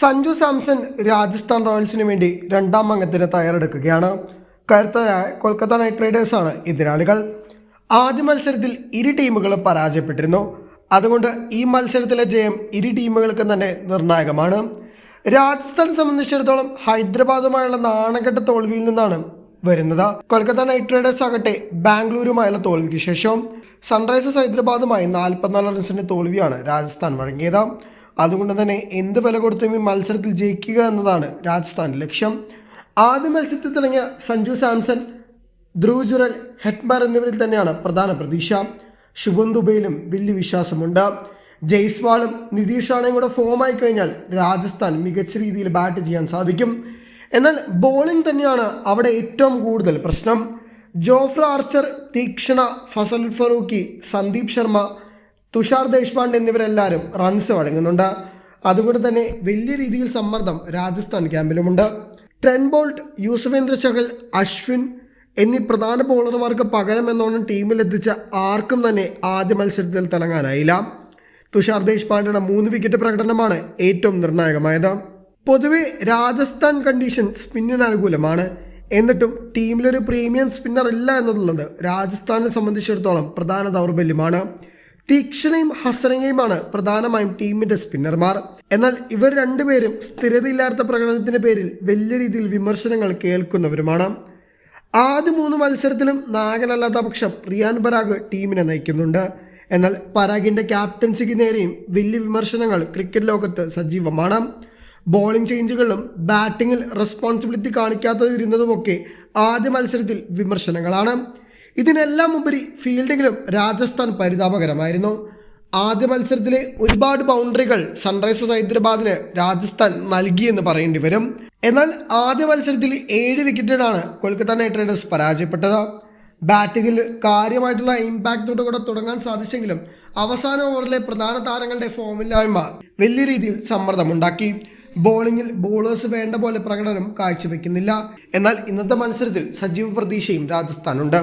സഞ്ജു സാംസൺ രാജസ്ഥാൻ റോയൽസിന് വേണ്ടി രണ്ടാം അംഗത്തിന് തയ്യാറെടുക്കുകയാണ്. കരുത്തരായ കൊൽക്കത്ത നൈറ്റ് റൈഡേഴ്സാണ് എതിരാളികൾ. ആദ്യ മത്സരത്തിൽ ഇരു ടീമുകളും പരാജയപ്പെട്ടിരുന്നു. അതുകൊണ്ട് ഈ മത്സരത്തിലെ ജയം ഇരു ടീമുകൾക്കും തന്നെ നിർണായകമാണ്. രാജസ്ഥാൻ സംബന്ധിച്ചിടത്തോളം ഹൈദരാബാദുമായുള്ള നാണകെട്ട തോൽവിയിൽ നിന്നാണ് വരുന്നത്. കൊൽക്കത്ത നൈറ്റ് റൈഡേഴ്സ് ആകട്ടെ ബാംഗ്ലൂരുമായുള്ള തോൽവിക്ക് ശേഷം സൺറൈസേഴ്സ് ഹൈദരാബാദുമായി നാൽപ്പത്തിനാല് റൺസിന്റെ തോൽവിയാണ് രാജസ്ഥാൻ വഴങ്ങിയത്. അതുകൊണ്ട് തന്നെ എന്ത് വില കൊടുത്തും ഈ മത്സരത്തിൽ ജയിക്കുക എന്നതാണ് രാജസ്ഥാൻ ലക്ഷ്യം. ആദ്യ മത്സരത്തിൽ തുടങ്ങിയ സഞ്ജു സാംസൺ ധ്രുവ് ജുറൽ ഹെഡ്മാർ എന്നിവരിൽ തന്നെയാണ് പ്രധാന പ്രതീക്ഷ. ശുഭം ദുബൈയിലും വലിയ വിശ്വാസമുണ്ട്. ജയ്സ്വാളും നിതീഷ് റാണയും കൂടെ ഫോമായി കഴിഞ്ഞാൽ രാജസ്ഥാൻ മികച്ച രീതിയിൽ ബാറ്റ് ചെയ്യാൻ സാധിക്കും. എന്നാൽ ബോളിംഗ് തന്നെയാണ് അവിടെ ഏറ്റവും കൂടുതൽ പ്രശ്നം. ജോഫ്ര ആർച്ചർ തീക്ഷണ ഫസൽ ഫറൂഖി സന്ദീപ് ശർമ്മ തുഷാർ ദേശ്പാണ്ഡ് എന്നിവരെല്ലാവരും റൺസ് വഴങ്ങുന്നുണ്ട്. അതുകൊണ്ട് തന്നെ വലിയ രീതിയിൽ സമ്മർദ്ദം രാജസ്ഥാൻ ക്യാമ്പിലുമുണ്ട്. ട്രെൻ ബോൾട്ട് യൂസഫേന്ദ്ര ചഹൽ അശ്വിൻ എന്നീ പ്രധാന ബോളർമാർക്ക് പകരം എന്നോണം ടീമിലെത്തിച്ച ആർക്കും തന്നെ ആദ്യ മത്സരത്തിൽ തിളങ്ങാനായില്ല. തുഷാർ ദേശ്പാണ്ഡയുടെ മൂന്ന് വിക്കറ്റ് പ്രകടനമാണ് ഏറ്റവും നിർണായകമായത്. പൊതുവെ രാജസ്ഥാൻ കണ്ടീഷൻ സ്പിന്നിന് അനുകൂലമാണ്. എന്നിട്ടും ടീമിലൊരു പ്രീമിയം സ്പിന്നർ ഇല്ല എന്നുള്ളത് രാജസ്ഥാനെ സംബന്ധിച്ചിടത്തോളം പ്രധാന ദൗർബല്യമാണ്. തീക്ഷണയും ഹസനയും പ്രധാനമായും ടീമിന്റെ സ്പിന്നർമാർ. എന്നാൽ ഇവർ രണ്ടുപേരും സ്ഥിരതയില്ലാത്ത പ്രകടനത്തിന്റെ പേരിൽ വലിയ രീതിയിൽ വിമർശനങ്ങൾ കേൾക്കുന്നവരുമാണ്. ആദ്യ മൂന്ന് മത്സരത്തിലും നായകനല്ലാത്ത പക്ഷം റിയാൻ പരാഗ് ടീമിനെ നയിക്കുന്നുണ്ട്. എന്നാൽ പരാഗിന്റെ ക്യാപ്റ്റൻസിക്ക് നേരെയും വലിയ വിമർശനങ്ങൾ ക്രിക്കറ്റ് ലോകത്ത് സജീവമാണ്. ബോളിംഗ് ചേഞ്ചുകളിലും ബാറ്റിങ്ങിൽ റെസ്പോൺസിബിലിറ്റി കാണിക്കാത്തതിരുന്നതുമൊക്കെ ആദ്യ മത്സരത്തിൽ വിമർശനങ്ങളാണ്. ഇതിനെല്ലാം ഉപരി ഫീൽഡിങ്ങിലും രാജസ്ഥാൻ പരിതാപകരമായിരുന്നു. ആദ്യ മത്സരത്തിൽ ഒരുപാട് ബൗണ്ടറികൾ സൺറൈസേഴ്സ് ഹൈദരാബാദിന് രാജസ്ഥാൻ നൽകിയെന്ന് പറയേണ്ടി വരും. എന്നാൽ ആദ്യ മത്സരത്തിൽ ഏഴ് വിക്കറ്റിനാണ് കൊൽക്കത്ത നൈറ്റ് റൈഡേഴ്സ് പരാജയപ്പെട്ടത്. ബാറ്റിങ്ങിൽ കാര്യമായിട്ടുള്ള ഇമ്പാക്റ്റോട് കൂടെ തുടങ്ങാൻ സാധിച്ചെങ്കിലും അവസാന ഓവറിലെ പ്രധാന താരങ്ങളുടെ ഫോമില്ലായ്മ വലിയ രീതിയിൽ സമ്മർദ്ദമുണ്ടാക്കി. ബോളിങ്ങിൽ ബോളേഴ്സ് വേണ്ട പോലെ പ്രകടനം കാഴ്ചവെക്കുന്നില്ല. എന്നാൽ ഇന്നത്തെ മത്സരത്തിൽ സജീവ പ്രതീക്ഷയും രാജസ്ഥാനുണ്ട്.